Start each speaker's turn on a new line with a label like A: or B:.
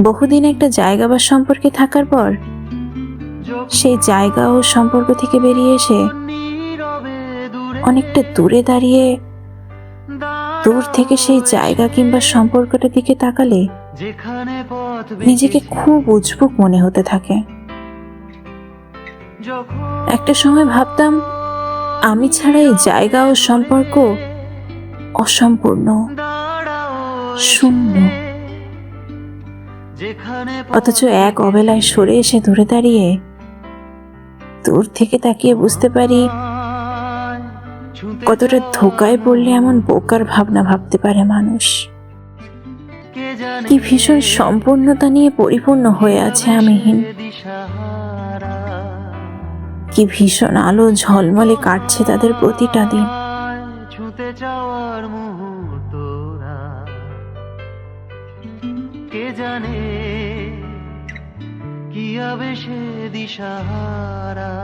A: বহুদিন একটা জায়গা বা সম্পর্কে থাকার পর সেই জায়গা ও সম্পর্ক থেকে বেরিয়ে এসে অনেকটা দূরে দাঁড়িয়ে দূর থেকে সেই জায়গা কিংবা সম্পর্কটার দিকে তাকালে নিজেকে খুব উজবুক মনে হতে থাকে। একটা সময় ভাবতাম, আমি ছাড়া এই জায়গা ও সম্পর্ক অসম্পূর্ণ, শূন্য। অথচ এক অবেলায় সরে এসে দূরে দাঁড়িয়ে দূর থেকে তাকিয়ে বুঝতে পারি কতটা ধোকায় পড়লে এমন বোকার ভাবনা ভাবতে পারে মানুষ। কি ভীষণ সম্পূর্ণতা নিয়ে পরিপূর্ণ হয়ে আছে আমিহীন। কি ভীষণ আলো ঝলমলে কাটছে তাদের প্রতিটা দিন।
B: জানে কি সে দিশাহারা।